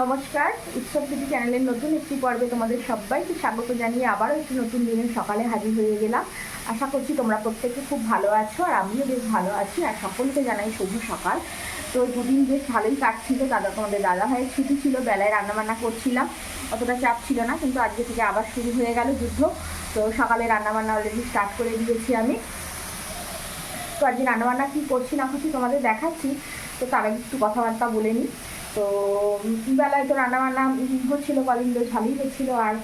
নমস্কার, উৎসব দিদি চ্যানেলের নতুন একটি পর্বে তোমাদের সবাইকে স্বাগত জানিয়ে আবারও একটি নতুন দিনের সকালে হাজির হয়ে গেলাম। আশা করছি তোমরা প্রত্যেকে খুব ভালো আছো আর আমিও বেশ ভালো আছি আর সকলকে জানাই শুভ সকাল। তো দুদিন বেশ ভালোই কাটছিল, দাদা তোমাদের দাদা ভাইয়ের ছুটি ছিল, বেলায় রান্নাবান্না করছিলাম, অতটা চাপ ছিল না কিন্তু আজকে থেকে আবার শুরু হয়ে গেল যুদ্ধ। তো সকালে রান্নাবান্না অলরেডি স্টার্ট করে দিয়েছি আমি। তো আজকে রান্নাবান্না কী করছি না করছি তোমাদের দেখাচ্ছি, তো তার আগে একটু কথাবার্তা বলে নিই। তো বেলায় তো রান্নাবান্না হচ্ছিল, কদিন বেশ ভালোই হচ্ছিল আর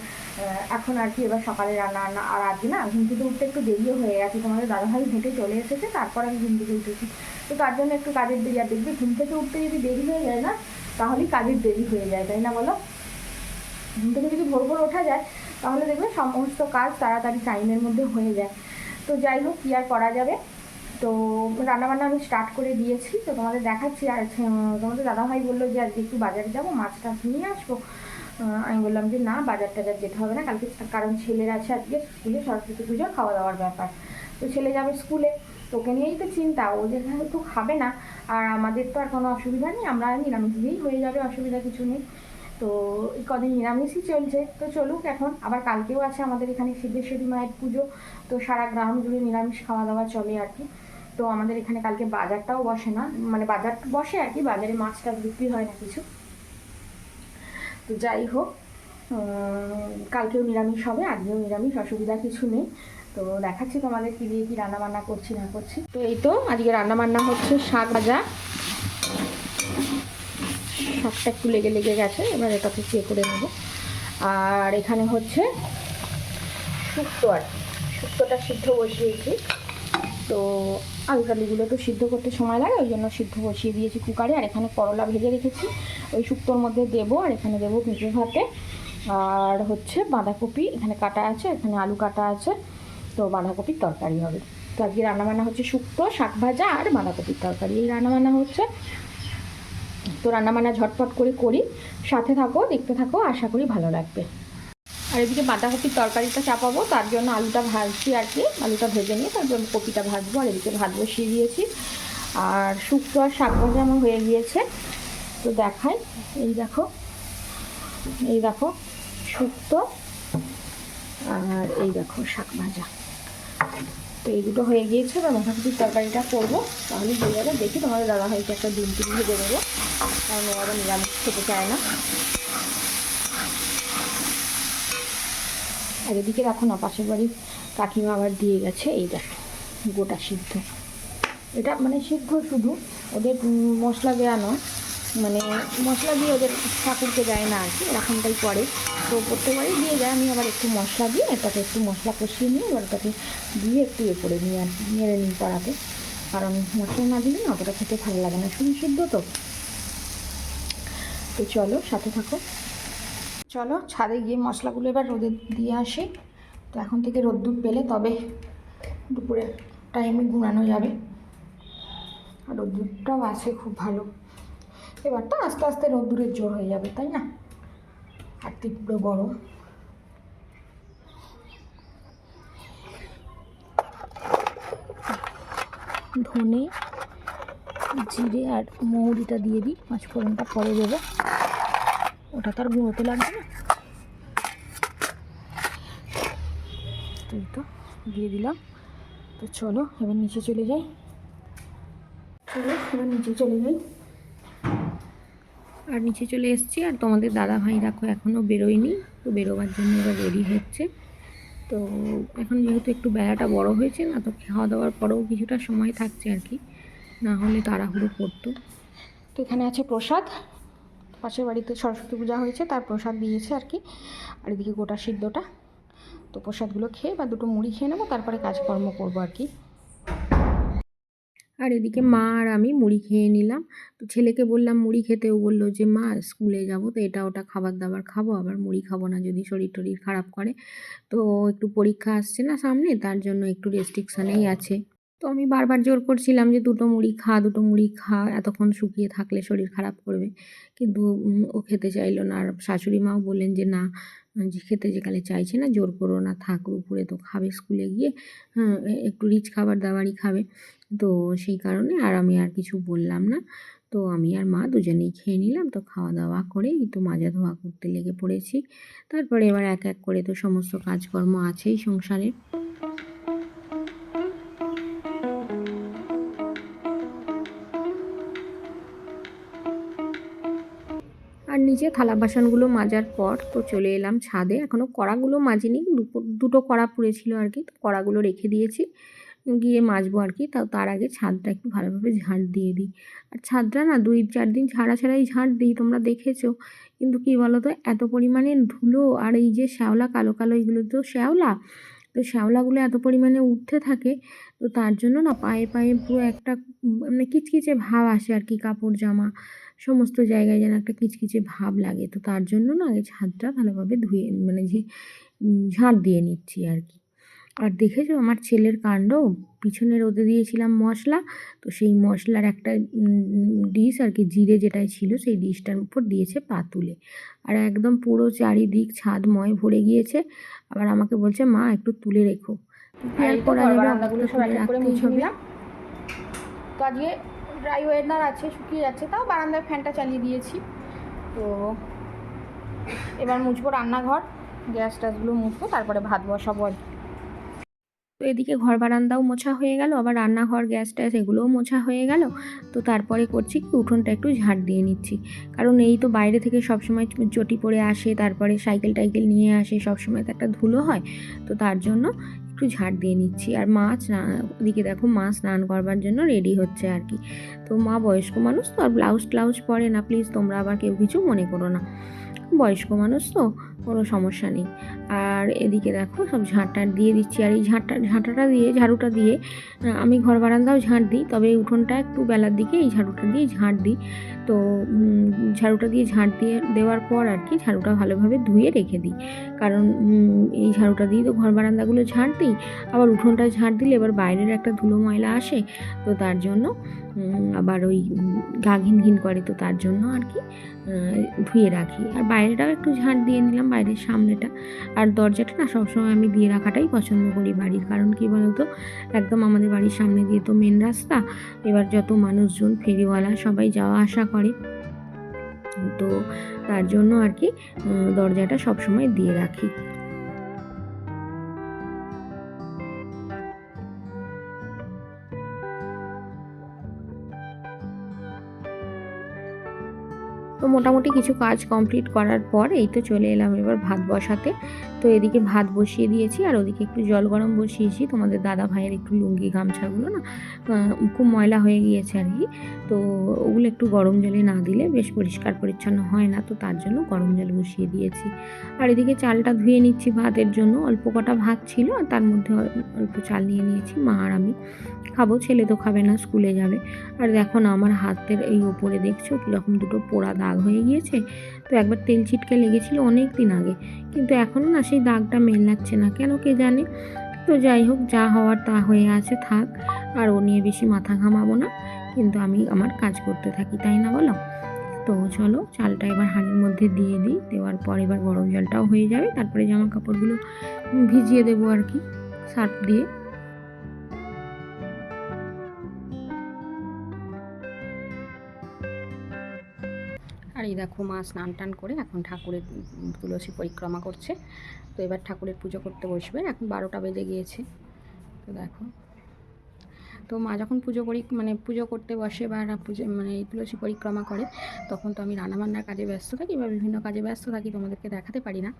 এখন আর কি এবার সকালে রান্না বান্না আর আজকে না, ঘুম থেকে উঠতে একটু দেরিও হয়ে গেছে, তোমাদের দাদাভাই হেঁটে চলে এসেছে, তারপর আমি ঘুম থেকে উঠেছি। তো তার জন্য একটু কাজের দেরি, আর দেখবে ঘুম থেকে উঠতে যদি দেরি হয়ে যায় না, তাহলেই কাজের দেরি হয়ে যায়, তাই না বলো? ঘুম থেকে যদি ভোর ভোর ওঠা যায়, তাহলে দেখবে সমস্ত কাজ তাড়াতাড়ি টাইমের মধ্যে হয়ে যায়। তো যাই হোক, কী আর করা যাবে? তো রান্নাবান্না আমি স্টার্ট করে দিয়েছি। তো তোমাদের দেখাচ্ছি, আর তোমাদের দাদাভাই বলল যে আজকে একটু বাজারে যাব, মাছ টাছ নিয়ে আসব। আমি বললাম যে না, বাজার টাজার যেতে হবে না, কালকে কারণ ছেলের আছে আজকে স্কুলে, সরস্বতী পুজোর খাওয়া দাওয়ার ব্যাপার। তো ছেলে যাবে স্কুলে তোকে নিয়েই তো চিন্তা, ও যেহেতু খাবে না। আর আমাদের তো আর কোনো অসুবিধা নেই, আমরা নিরামিষ দিয়েই হয়ে যাবে, অসুবিধা কিছু নেই। তো এই কদিন নিরামিষই চলছে। তো চলুক এখন, আবার কালকেও আছে আমাদের এখানে সিদ্ধেশ্বরী মায়ের পুজো। তো সারা গ্রাম জুড়ে নিরামিষ খাওয়া দাওয়া চলে আর কি। তো আমাদের এখানে কালকে বাজারটাও বসে না মানে বাজার বসে আর কি, বাজারে মাছ টাছ বিক্রি হয় না কিছু। তো যাই হোক কালকেও নিরামিষ হবে, আজকেও নিরামিষ, অসুবিধা কিছু নেই। তো দেখাচ্ছি তোমাদের কী দিয়ে কী রান্না বান্না করছি, না করছি। তো এই তো, আজকে রান্না বান্না হচ্ছে শাক ভাজা। শাকটা একটু লেগে লেগে গেছে, এবার এটাকে চেয়ে করে নেব। আর এখানে হচ্ছে শুক্তো আর। শুক্তোটা সিদ্ধ বসিয়েছি। তো আলু টালুগুলো তো সিদ্ধ করতে সময় লাগে, ওই জন্য সিদ্ধ বসিয়ে দিয়েছি কুকারে। আর এখানে করলা ভেজে রেখেছি। ওই শুক্তোর মধ্যে দেবো, আর এখানে দেবো পেঁপে ভাতে। আর হচ্ছে বাঁধাকপি, এখানে কাটা আছে, এখানে আলু কাটা আছে। তো বাঁধাকপির তরকারি হবে। তো আজকে রান্নাবান্না হচ্ছে শুক্তো, শাক ভাজা আর বাঁধাকপির তরকারি। এই রান্নাবান্না হচ্ছে। তো রান্নাবান্না ঝটপট করে করি। সাথে থাকো, দেখতে থাকো, আশা করি ভালো লাগবে। আর এদিকে বাঁধাকপির তরকারিটা চাপাবো, তার জন্য আলুটা ভাজছি আর কি। আলুটা ভেজে নিয়ে তারপর কপিটা ভাজবো আর এদিকে ভাত বসিয়ে দিয়েছি। আর শুক্তো আর শাক ভাজা আমার হয়ে গিয়েছে। তো দেখাই, এই দেখো এই দেখো শুক্তো আর এই দেখো শাক ভাজা। তো এই দুটো হয়ে গিয়েছে, এবার বাঁধাকপির তরকারিটা করব। তাহলে হয়ে যাবে, দেখি তোমাদের দাদা ভাইকে একটা ডিম টিম ভেজে দেবো। কারণ ও আবার নিরামিষ খেতে চায় না। আর এদিকে দেখো না, পাশের বাড়ির কাকিমা আবার দিয়ে গেছে, এই দেখো, গোটা সিদ্ধ। এটা মানে সিদ্ধ শুধু, ওদের মশলা দেওয়া নয় মানে মশলা দিয়ে ওদের ঠাকুরকে দেয় না আর কি, এরকমটাই করে। তো প্রত্যেকবারই দিয়ে যায়, আমি আবার একটু মশলা দিয়ে এটাকে একটু মশলা কষিয়ে নিয়ে এবার ওটাকে দিয়ে একটু এ করে নিই আর কি নেড়ে নিই কড়াতে কারণ মশলা না দিলে না অতটা খেতে ভালো লাগে না। শুধু সিদ্ধ তো। তো চলো, সাথে থাকো। চলো ছাদে গিয়ে মশলাগুলো এবার রোদে দিয়ে আসি। তো এখন থেকে রোদ্দুর পেলে তবে দুপুরের টাইমে ঘুমানো যাবে আর রোদ্দুরটাও আছে খুব ভালো। এবার তো আস্তে আস্তে রোদ্দুরের জোর হয়ে যাবে, তাই না? আর তীব্র গরম। ধনে, জিরে আর মৌরিটা দিয়ে দিই। পাঁচ ফোড়নটা পরে দেবো। ওটা তো আর গুঁড়োতে লাগবে না। তো এই তো, দিয়ে দিলাম। তো চলো, এবার নিচে চলে যাই। চলো, এবার নিচে চলে যাই। আর নিচে চলে এসেছি, আর তোমাদের দাদা ভাই দেখো এখনও বেরোয়নি। তো বেরোবার জন্য এবার রেডি হচ্ছে। তো এখন যেহেতু একটু বেলাটা বড় হয়েছে না, তো খাওয়া দাওয়ার পরেও কিছুটা সময় থাকছে আর কি। না হলে তাড়াহুড়ো করতো। তো এখানে আছে প্রসাদ। পাশের বাড়িতে সরস্বতী পূজা হয়েছে, তার প্রসাদ দিয়েছে আর কি। আর এদিকে গোটা সিদ্ধটা। তো প্রসাদগুলো খেয়ে বা দুটো মুড়ি খেয়ে নেব, তারপরে কাজকর্ম করব আর কি। আর এদিকে মা আর আমি মুড়ি খেয়ে নিলাম। তো ছেলেকে বললাম, মুড়ি খেতে ও বলল যে, মা, স্কুলে যাব তো, এটা ওটা খাবার দাবার খাব, আবার মুড়ি খাব না, যদি শরীর টরীর খারাপ করে। তো একটু পরীক্ষা আসছে না সামনে, তার জন্য একটু রেস্ট্রিকশানেই আছে। তো আমি বারবার জোর করছিলাম যে দুটো মুড়ি খা, দুটো মুড়ি খা, এতক্ষণ শুকিয়ে থাকলে শরীর খারাপ করবে। কিন্তু ও খেতে চাইলো না। আর শাশুড়ি মাও বললেন যে, না, যে খেতে যেকালে চাইছে না, জোর করো না, থাক, উপরে তো খাবে স্কুলে গিয়ে হ্যাঁ একটু রিচ খাবার দাবারই খাবে। তো সেই কারণে আর আমি আর কিছু বললাম না। তো আমি আর মা দুজনেই খেয়ে নিলাম। তো খাওয়া দাওয়া করে তো মাজা ধোয়া করতে লেগে পড়েছি। তারপরে এবার এক এক করে তো সমস্ত কাজকর্ম আছেই সংসারে। নিচে থালা বাসনগুলো মাজার পর তো চলে এলাম ছাদে। এখনও কড়াগুলো মাজিনি দুটো কড়া পুড়েছিল আর কি, তো কড়াগুলো রেখে দিয়েছি। গিয়ে মাজবো আর কি, তাও তার আগে ছাদটা একটু ভালোভাবে ঝাঁট দিয়ে দিই। আর ছাদটা না দুই চার দিন ছাড়া ছাড়াই ঝাঁট দিই, তোমরা দেখেছ। কিন্তু কী বলো তো এত পরিমাণে ধুলো আর এই যে শ্যাওলা, কালো কালো এগুলো তো শ্যাওলা, তো শ্যাওলাগুলো এত পরিমাণে উঠতে থাকে, তো তার জন্য না পায়ে পায়ে পুরো একটা মানে কিচকিচে ভাব আসে আর কি কাপড় জামা। সমস্ত জায়গায় যেন একটা কিচকিচে ভাব লাগে। তো তার জন্য না আগে ছাদটা ভালোভাবে ধুয়ে মানে যে ঝাঁট দিয়ে নিচ্ছি আর কি। আর দেখেছ আমার ছেলের কাণ্ড? পিছনে রোদে দিয়েছিলাম মশলা তো সেই মশলার একটা ডিশ আর কি জিরে যেটাই ছিল সেই ডিশটার উপর দিয়েছে পাতুলে। আর একদম পুরো চারিদিক ছাদময় ভরে গিয়েছে। আবার আমাকে বলছে মা একটু তুলে রেখো। কি আর আর এই তো করা ঘর যাবে বারান্দাগুলো অবস্থা সব তুলে এক এক করে রাখতেই মুছে হবে। নিলাম। তো আজকে ড্রাই ওয়েদার আছে, শুকিয়ে যাচ্ছে, তাও বারান্দায় ফ্যানটা চালিয়ে দিয়েছি। তো এবার মুছবো রান্নাঘর, গ্যাস ট্যাসগুলো মুছবো, তারপরে ভাত বসাবো আর তো এদিকে ঘর বারান্দাও মোছা হয়ে গেল, আবার রান্নাঘর, গ্যাস ট্যাস এগুলোও মোছা হয়ে গেল। তো তারপরে করছি কি, উঠোনটা একটু ঝাড় দিয়ে নিচ্ছি। কারণ এই তো বাইরে থেকে সবসময় চটি পড়ে আসে, তারপরে সাইকেল টাইকেল নিয়ে আসে, সবসময় তো একটা ধুলো হয়। তো তার জন্য একটু ঝাড় দিয়ে নিচ্ছি। আর মাছ দিকে ওদিকে দেখো মাছ স্নান করবার জন্য রেডি হচ্ছে আর কি। তো মা বয়স্ক মানুষ তো, আর ব্লাউজ ট্লাউজ পরে না প্লিজ তোমরা আবার কেউ কিছু মনে করো না। বয়স্ক মানুষ তো, কোনো সমস্যা নেই। আর এদিকে দেখো, সব ঝাঁটার দিয়ে দিচ্ছি। আর এই ঝাঁটা ঝাঁটাটা দিয়ে, ঝাড়ুটা দিয়ে আমি ঘর বারান্দাও ঝাঁট দিই, তবে এই উঠোনটা একটু বেলার দিকে এই ঝাড়ুটা দিয়ে ঝাঁট দিই। তো ঝাড়ুটা দিয়ে ঝাঁট দিয়ে দেওয়ার পর আর কি ঝাড়ুটা ভালোভাবে ধুয়ে রেখে দিই। কারণ এই ঝাড়ুটা দিয়ে তো ঘর বারান্দাগুলো ঝাঁট দিই, আবার উঠোনটা ঝাঁট দিলে এবার বাইরের একটা ধুলো ময়লা আসে, তো তার জন্য আবার ওই গা ঘিন ঘিন করে তো তার জন্য আর কি ধুয়ে রাখি। আর বাইরেটাও একটু ঝাঁট দিয়ে নিলাম, বাইরের সামনেটা। আর দরজাটা না সবসময় আমি দিয়ে রাখাটাই পছন্দ করি বাড়ির। কারণ কি বলতো, একদম আমাদের বাড়ির সামনে দিয়ে তো মেন রাস্তা, এবার যত মানুষজন, ফেরিওয়ালা সবাই যাওয়া আসা করে। তো তার জন্য আর কি দরজাটা সবসময় দিয়ে রাখি। তো মোটামুটি কিছু কাজ কমপ্লিট করার পর এই তো চলে এলাম এবার ভাত বসাতে। তো এদিকে ভাত বসিয়ে দিয়েছি আর ওদিকে একটু জল গরম বসিয়েছি। তোমাদের দাদা ভাইয়ের একটু লুঙ্গি গামছাগুলো না খুব ময়লা হয়ে গিয়েছে আর কি। তো ওগুলো একটু গরম জলে না দিলে বেশ পরিষ্কার পরিচ্ছন্ন হয় না, তো তার জন্য গরম জল বসিয়ে দিয়েছি। আর এদিকে চালটা ধুয়ে নিচ্ছি ভাতের জন্য। অল্প কটা ভাত ছিল আর তার মধ্যে অল- অল্প চাল নিয়ে নিয়েছি। মা আর আমি খাব, ছেলে তো খাবে না, স্কুলে যাবে। আর দেখো না আমার হাতের এই ওপরে দেখছ কীরকম দুটো পোড়া দাগ হয়ে গিয়েছে। তো একবার তেল ছিটকে লেগেছিল অনেক দিন আগে। কিন্তু এখনও না সেই দাগটা মেলাচ্ছে না। কেন কে জানে? তো যাই হোক, যা হওয়ার তা হয়ে আছে, থাক। আর ও নিয়ে বেশি মাথা ঘামাবো না। কিন্তু আমি আমার কাজ করতে থাকি, তাই না বলো? তো চলো, চালটা এবার হাঁড়ির মধ্যে দিয়ে দিই। দেওয়ার পর এবার গরম জলটাও হয়ে যাবে। তারপরে জামা কাপড়গুলো ভিজিয়ে দেবো আর কি, সার্ফ দিয়ে। এই দেখো মা স্নান টান করে এখন ঠাকুরের তুলসী পরিক্রমা করছে। তো এবার ঠাকুরের পুজো করতে বসবে। এখন বারোটা বেজে গিয়েছে। তো দেখো। তো মা যখন পুজো করি মানে পুজো করতে বসে বা পুজো মানে এই তুলসী পরিক্রমা করে, তখন তো আমি রান্নাবান্নার কাজে ব্যস্ত থাকি বা বিভিন্ন কাজে ব্যস্ত থাকি, তোমাদেরকে দেখাতে পারি না।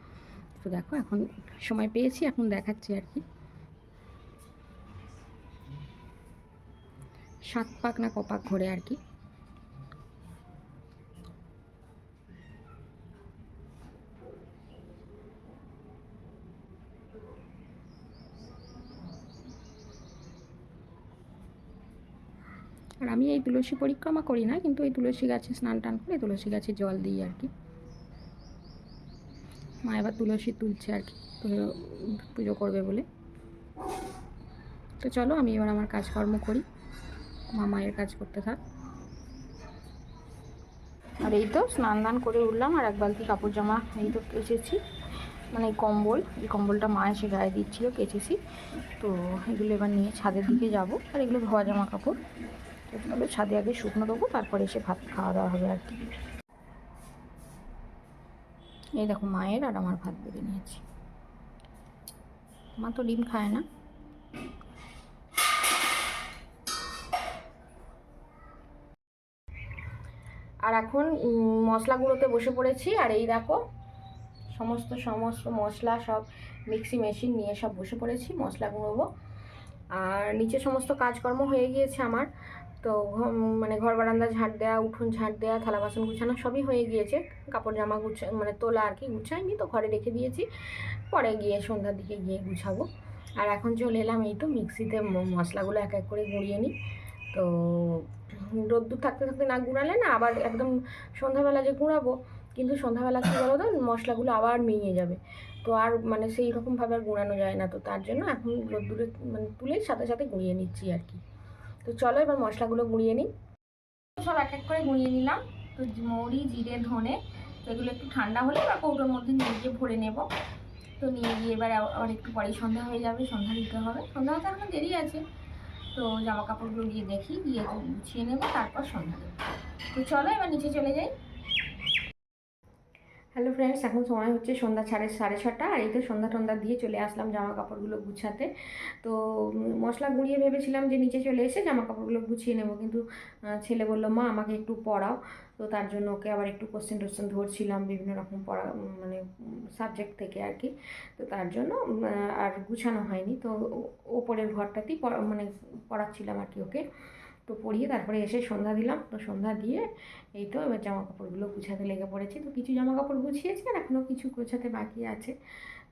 তো দেখো, এখন সময় পেয়েছি, এখন দেখাচ্ছি আর কি। সাত পাক না কপাক ঘোরে আর কি। আর আমি এই তুলসী পরিক্রমা করি না, কিন্তু এই তুলসী গাছে স্নান টান করে তুলসী গাছে জল দিই আর কি। মা এবার তুলসী তুলছে আর কি পুজো- করবে বলে। তো চলো আমি এবার আমার কাজকর্ম করি, মা মায়ের কাজ করতে থাক। আর এই তো স্নান দান করে উঠলাম, আর এক বালতি কাপড় জামা এই তো কেচেছি। মানে কম্বল, এই কম্বলটা মা এসে গায়ে দিচ্ছিল, কেচেছি। তো এগুলো এবার নিয়ে ছাদের দিকে যাব, আর এগুলো ধোয়া জামা কাপড়। তো ছাদে আগে শুকনো দেবো, তারপরে এসে ভাত খাওয়া দাওয়া হবে আর কি। এই দেখো মায়ের আর আমার ভাত বেড়ে নিয়েছি। মা তো ডিম খায় না। আর এখন মশলাগুলোতে বসে পড়েছি, আর এই দেখো, সমস্ত সমস্ত মশলা সব মিক্সি মেশিন নিয়ে সব বসে পড়েছি, মশলা গুঁড়োবো। আর নিচে সমস্ত কাজকর্ম হয়ে গিয়েছে আমার। তো মানে ঘর বারান্দা ঝাঁট দেওয়া উঠোন ঝাঁট দেওয়া থালা বাসন গুছানো সবই হয়ে গিয়েছে। কাপড় জামা গুছা মানে তোলা আর কি গুছাইনি তো ঘরে রেখে দিয়েছি। পরে গিয়ে সন্ধ্যার দিকে গিয়ে গুছাবো। আর এখন চলে এলাম এই তো মিক্সিতে মশলাগুলো এক এক করে গুঁড়িয়ে নিই। তো রোদ্দুর থাকতে থাকতে না গুঁড়ালে না আবার একদম সন্ধ্যাবেলা যে গুঁড়াবো, কিন্তু সন্ধ্যাবেলা কী বলো তো মশলাগুলো আবার মিয়ে যাবে। তো আর মানে সেই রকমভাবে আর গুঁড়ানো যায় না। তো তার জন্য এখন রোদ্দুরে মানে তুলে সাথে সাথে গুঁড়িয়ে নিচ্ছি আর কি। তো চলো এবার মশলাগুলো গুঁড়িয়ে নিই। সব এক এক করে গুঁড়িয়ে নিলাম। তো মৌরি, জিরে, ধনে, তো এগুলো একটু ঠান্ডা হলে বা কৌটোর মধ্যে নিয়ে গিয়ে ভরে নেব। তো নিয়ে গিয়ে এবার আবার একটু পরেই সন্ধ্যা হয়ে যাবে, সন্ধ্যা দিতে হবে। সন্ধ্যা হতে এখন দেরি আছে। তো জামা কাপড়গুলো গিয়ে দেখি, গিয়ে গুছিয়ে নেব, তারপর সন্ধ্যা তো চলো এবার নিচে চলে যাই। হ্যালো ফ্রেন্ডস এখন সময় হচ্ছে সন্ধ্যা সাড়ে সাড়ে ছটা, আর এই তো সন্ধ্যা টন্ধ্যা দিয়ে চলে আসলাম জামা কাপড়গুলো গুছাতে। তো মশলা গুঁড়িয়ে ভেবেছিলাম যে নিচে চলে এসে জামা কাপড়গুলো গুছিয়ে নেব, কিন্তু ছেলে বলল, মা, আমাকে একটু পড়াও। তো তার জন্য ওকে আবার একটু কোশ্চেন টোশ্চেন ধরছিলাম বিভিন্ন রকম পড়া মানে সাবজেক্ট থেকে আর কি। তো তার জন্য আর গুছানো হয়নি। তো ওপরের ঘরটাতেই মানে পড়াচ্ছিলাম আর কি ওকে। তো পড়িয়ে তারপরে এসে সন্ধ্যা দিলাম। তো সন্ধ্যা দিয়ে এই তো এবার জামা কাপড়গুলো গুছাতে লেগে পড়েছি। তো কিছু জামা কাপড় গুছিয়েছি আর এখনও কিছু গোছাতে বাকি আছে।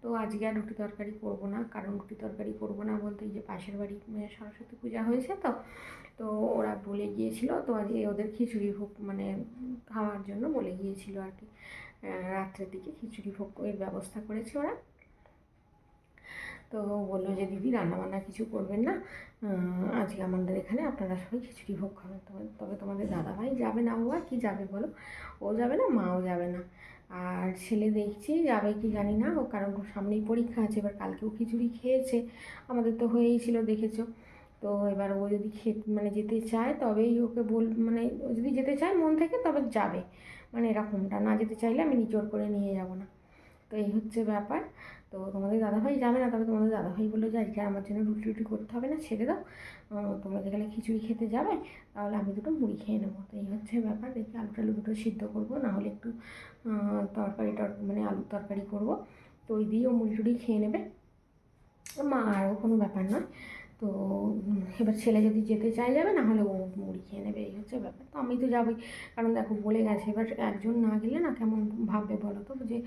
তো আজকে আর রুটি তরকারি করব না, কারণ রুটি তরকারি করব না বলতে এই যে পাশের বাড়ি সরস্বতী পূজা হয়েছে তো তো ওরা বলে গিয়েছিল তো আজকে ওদের খিচুড়ি ভোগ মানে খাওয়ার জন্য বলে গিয়েছিল আর কি। রাত্রের দিকে খিচুড়ি ভোগ এর ব্যবস্থা করেছে ওরা। তো বলল যে, দিদি, রান্নাবান্না কিছু করবেন না। আজকে আমাদের এখানে আপনারা সবাই খিচুড়ি ভোগ খাবেন। তবে তোমাদের দাদাভাই যাবে না আর কি যাবে বলো? ও যাবে না, মাও যাবে না। আর ছেলে দেখছি, যাবে কি জানি না। ও কারণ সামনেই পরীক্ষা আছে, এবার কালকেও খিচুড়ি খেয়েছে। আমাদের তো হয়েই ছিল, দেখেছ। তো এবার ও যদি খে মানে যেতে চায়, তবেই ওকে বল মানে ও যদি যেতে চায় মন থেকে, তবে যাবে। মানে এরকমটা না যেতে চাইলে আমি নিচোর করে নিয়ে যাব না। তো এই হচ্ছে ব্যাপার। তো তোমাদের দাদাভাই যাবে না, তবে তোমাদের দাদাভাই বলল যে আজকে আমার জন্য রুটি রুটি করতে হবে না, ছেড়ে দাও। তোমরা যেখানে খিচুড়ি খেতে যাবে, তাহলে আমি দুটো মুড়ি খেয়ে নেব। তো এই হচ্ছে ব্যাপার, দেখি আলু টালু দুটো সিদ্ধ করব নাহলে একটু তরকারি টর মানে আলুর তরকারি করব। তো ওই দিয়েও মুড়ি টুড়ি খেয়ে নেবে। মা আরও কোনো ব্যাপার নয়। তো এবার ছেলে যদি যেতে চাই যাবে, না হলে ও মুড়ি খেয়ে নেবে, এই হচ্ছে ব্যাপার। তো আমি তো যাবোই, কারণ দেখো বলে গেছে, এবার একজন না গেলে না কেমন ভাববে বলো তো? যে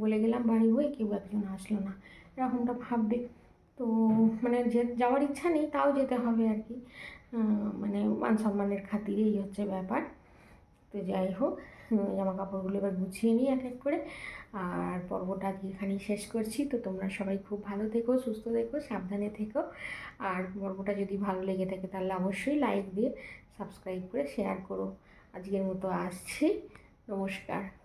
বলে গেলাম বাড়ি হয়ে কেউ একজন আসলো না, এরকমটা ভাববে। তো মানে যে যাওয়ার ইচ্ছা নেই, তাও যেতে হবে আর কি। মানে মান সম্মানের খাতিরে, এই হচ্ছে ব্যাপার। তো যাই হোক জামা কাপড়গুলো এবার গুছিয়ে নিই এক এক করে। আর পর্বটা এখানেই শেষ করছি। তো তোমরা সবাই খুব ভালো থেকো, সুস্থ থেকো, সাবধানে থেকো। আর পর্বটা যদি ভালো লেগে থাকে তাহলে অবশ্যই লাইক দিয়ে সাবস্ক্রাইব করে শেয়ার করো। আজকের মতো আসছি। নমস্কার।